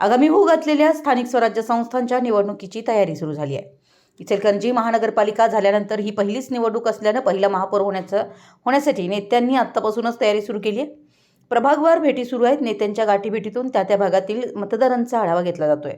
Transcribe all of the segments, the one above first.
आगामी होऊ घातलेल्या स्थानिक स्वराज्य संस्थांच्या निवडणुकीची तयारी सुरू झाली आहे. इचलकरंजी महानगरपालिका झाल्यानंतर ही पहिलीच निवडणूक असल्यानं पहिला महापौर होण्याचं होण्यासाठी नेत्यांनी आत्तापासूनच तयारी सुरू केली आहे. प्रभागवार भेटी सुरू आहेत. नेत्यांच्या गाठीभेटीतून त्या त्या भागातील मतदारांचा आढावा घेतला जातोय.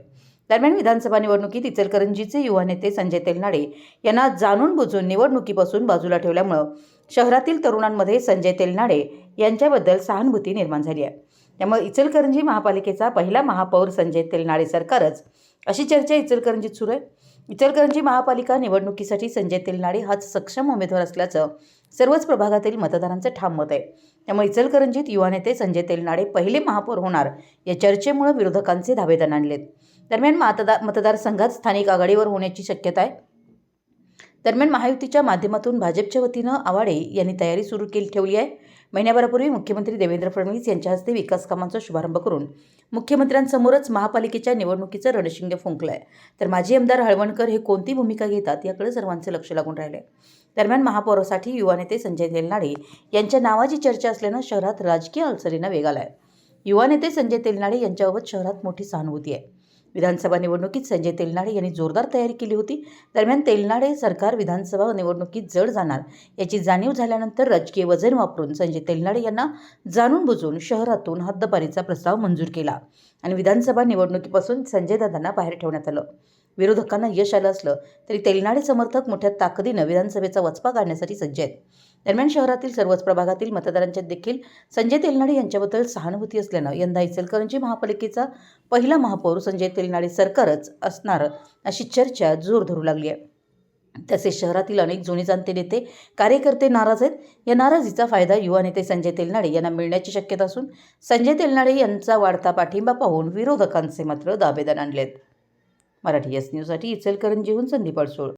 दरम्यान विधानसभा निवडणुकीत इचलकरंजीचे युवा नेते संजय तेलनाडे यांना जाणून बुजून निवडणुकीपासून बाजूला ठेवल्यामुळं शहरातील तरुणांमध्ये संजय तेलनाडे यांच्याबद्दल सहानुभूती निर्माण झाली आहे. त्यामुळे इचलकरंजी महापालिकेचा पहिला महापौर संजय तेलनाडे सरकारच अशी चर्चा इचलकरंजीत सुरू आहे. इचलकरंजी महापालिका निवडणुकीसाठी संजय तेलनाडे हाच सक्षम उमेदवार असल्याचं सर्वच प्रभागातील मतदारांचं ठाम मत आहे. त्यामुळे इचलकरंजीत युवा नेते संजय तेलनाडे पहिले महापौर होणार या चर्चेमुळे विरोधकांचे धावेदान आणलेत. दरम्यान मतदार मतदारसंघात स्थानिक आघाडीवर होण्याची शक्यता आहे. दरम्यान महायुतीच्या माध्यमातून भाजपच्या वतीनं आवाडे यांनी तयारी सुरू केली ठेवली आहे. महिन्याभरापूर्वी मुख्यमंत्री देवेंद्र फडणवीस यांच्या हस्ते विकास कामांचा शुभारंभ करून मुख्यमंत्र्यांसमोरच महापालिकेच्या निवडणुकीचं रणशिंग फुंकलं आहे तर माजी आमदार हळवणकर हे कोणती भूमिका घेतात याकडे सर्वांचं लक्ष लागून राहिले दरम्यान महापौरासाठी युवा नेते संजय तेलनाडे यांच्या नावाची चर्चा असल्यानं शहरात राजकीय अडचणींना वेग आला आहे युवा नेते संजय तेलनाडे यांच्याबाबत शहरात मोठी सहानुभूती आहे. विधानसभा निवडणुकीत संजय तेलनाडे यांनी जोरदार तयारी केली होती. दरम्यान तेलनाडे सरकार विधानसभा निवडणुकीत जड जाणार याची जाणीव झाल्यानंतर राजकीय वजन वापरून संजय तेलनाडे यांना जाणून बुजून शहरातून हद्दपारीचा प्रस्ताव मंजूर केला आणि विधानसभा निवडणुकीपासून संजय दादांना बाहेर ठेवण्यात आलं. विरोधकांना यश आलं असलं तरी तेलनाडे समर्थक मोठ्या ताकदीनं विधानसभेचा वचपा काढण्यासाठी सज्ज आहेत. दरम्यान शहरातील सर्वच प्रभागातील मतदारांच्यात देखील संजय तेलनाडे यांच्याबद्दल सहानुभूती असल्यानं यंदा इचलकरंजी महापालिकेचा पहिला महापौर संजय तेलनाडे सरकारच असणार अशी चर्चा जोर धरू लागली आहे. तसेच शहरातील अनेक जुने जाणते नेते कार्यकर्ते नाराज आहेत. या नाराजीचा फायदा युवा नेते संजय तेलनाडे यांना मिळण्याची शक्यता असून संजय तेलनाडे यांचा वाढता पाठिंबा पाहून विरोधकांचे मात्र दावेदार आणलेत. मराठी एस न्यूजसाठी इचलकरंजीहून संदीप अडसूळ.